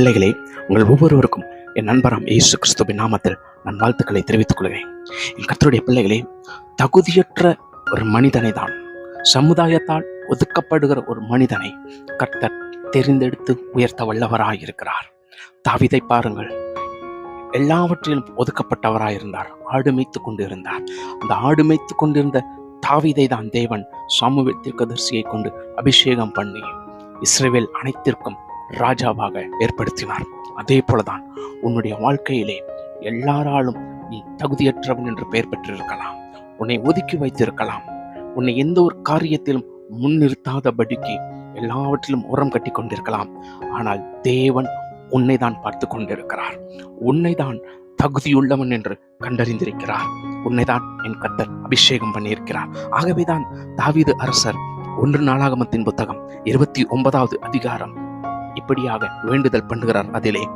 பிள்ளைகளே உங்கள் ஒவ்வொருவருக்கும் என் நண்பராம் இயேசு கிறிஸ்துவின் நாமத்தில் நான் வாழ்த்துக்களை தெரிவித்துக் கொள்கிறேன். என் கத்தருடைய பிள்ளைகளே தகுதியற்ற ஒரு மனிதனை தான் சமுதாயத்தால் ஒதுக்கப்படுகிற ஒரு மனிதனை கர்த்தர் தெரிந்தெடுத்து உயர்த்த வல்லவராயிருக்கிறார். தாவிதை பாருங்கள் எல்லாவற்றிலும் ஒதுக்கப்பட்டவராயிருந்தார் ஆடு மேய்த்து கொண்டிருந்தார். அந்த ஆடு மேய்த்து கொண்டிருந்த தாவிதை தான் தேவன் சாமுவேல் தீர்க்கதரிசியை கொண்டு அபிஷேகம் பண்ணி இஸ்ரேவேல் அனைத்திற்கும் ராஜாவாக ஏற்படுத்தினார். அதே போலதான் உன்னுடைய வாழ்க்கையிலே எல்லாராலும் நீ தகுதியற்றவன் என்று பெயர் பெற்றிருக்கலாம். உன்னை ஒதுக்கி வைத்திருக்கலாம். உன்னை எந்த ஒரு காரியத்திலும் முன்னிறுத்தாதபடிக்கு எல்லாவற்றிலும் உரம் கட்டி கொண்டிருக்கலாம். ஆனால் தேவன் உன்னை தான் பார்த்து கொண்டிருக்கிறார். உன்னை தான் தகுதியுள்ளவன் என்று கண்டறிந்திருக்கிறார். உன்னைதான் என் கத்தர் அபிஷேகம் பண்ணியிருக்கிறார். ஆகவேதான் தாவீது அரசர் ஒன்று நாளாகமத்தின் புத்தகம் இருபத்தி ஒன்பதாவது அதிகாரம் இப்படியாக வேண்டுதல் பண்ணுகிறார். அதிலே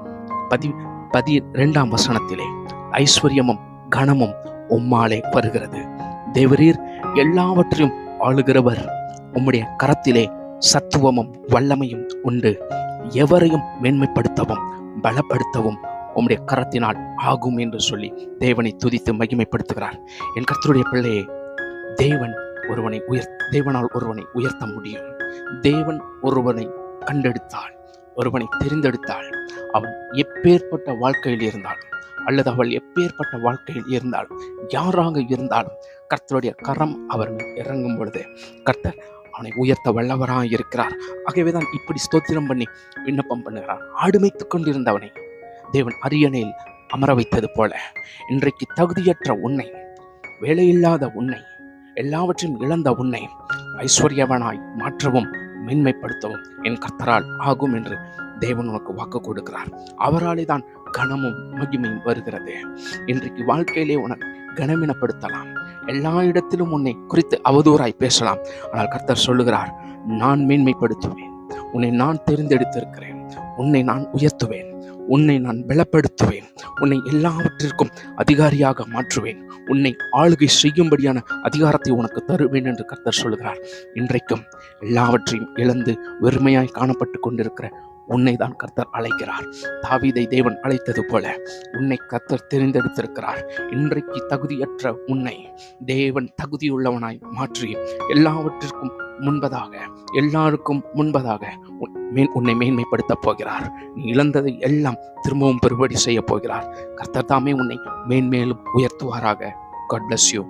பதி பதி இரண்டாம் வசனத்திலே ஐஸ்வர்யமும் கனமும் உம்மாலே வருகிறது. தேவரீர் எல்லாவற்றையும் ஆளுகிறவர். உம்முடைய கரத்திலே சத்துவமும் வல்லமையும் உண்டு. எவரையும் மேன்மைப்படுத்தவும் பலப்படுத்தவும் உம்முடைய கரத்தினால் ஆகும் என்று சொல்லி தேவனை துதித்து மகிமைப்படுத்துகிறார். என் கர்த்தருடைய பிள்ளையே தேவன் ஒருவனை உயர் தேவனால் ஒருவனை உயர்த்த முடியும். தேவன் ஒருவனை கண்டெடுத்தால் ஒருவனை தெரிந்தெடுத்தால் அவன் எப்பேற்பட்ட வாழ்க்கையில் இருந்தாலும் அல்லது அவள் எப்பேற்பட்ட வாழ்க்கையில் இருந்தாலும் யாராக இருந்தாலும் கர்த்தருடைய கரம் அவர் இறங்கும் பொழுது கர்த்தர் அவனை உயர்த்த வல்லவராக இருக்கிறார். ஆகவேதான் இப்படி ஸ்தோத்திரம் பண்ணி விண்ணப்பம் பண்ணுகிறார். ஆடுமைத்து கொண்டிருந்தவனை தேவன் அரியணையில் அமர வைத்தது போல இன்றைக்கு தகுதியற்ற உன்னை வேலையில்லாத உன்னை எல்லாவற்றையும் இழந்த உன்னை ஐஸ்வர்யவனாய் மாற்றவும் மேன்மைப்படுத்தவும் என் கர்த்தரால் ஆகும் என்று தேவன் உனக்கு வாக்கு கொடுக்கிறார். அவராலே தான் கனமும் மகிமையும் வருகிறது. இன்றைக்கு வாழ்க்கையிலே உனக்கு கனமினப்படுத்தலாம். எல்லா இடத்திலும் உன்னை குறித்து அவதூறாய் பேசலாம். ஆனால் கர்த்தர் சொல்லுகிறார் நான் மேன்மைப்படுத்துவேன். உன்னை நான் தெரிந்தெடுத்திருக்கிறேன். உன்னை நான் உயர்த்துவேன். உன்னை நான் பலப்படுத்துவேன். உன்னை எல்லாவற்றிற்கும் அதிகாரியாக மாற்றுவேன். உன்னை ஆளுகை செய்யும்படியான அதிகாரத்தை உனக்கு தருவேன் என்று கர்த்தர் சொல்கிறார். இன்றைக்கும் எல்லாவற்றையும் இழந்து வெறுமையாய் காணப்பட்டு கொண்டிருக்கிற உன்னை தான் கர்த்தர் அழைக்கிறார். தாவீதை தேவன் அழைத்தது போல உன்னை கர்த்தர் தெரிந்தெடுத்திருக்கிறார். இன்றைக்கு தகுதியற்ற உன்னை தேவன் தகுதியுள்ளவனாய் மாற்றி எல்லாவற்றிற்கும் முன்பதாக எல்லாருக்கும் முன்பதாக உன் மேன் உன்னை மேன்மைப்படுத்தப் போகிறார். நீ இழந்ததை எல்லாம் திரும்பவும் பெறுபடி செய்ய போகிறார். கர்த்தர் தாமே உன்னை மேன்மேலும் உயர்த்துவாராக. God bless you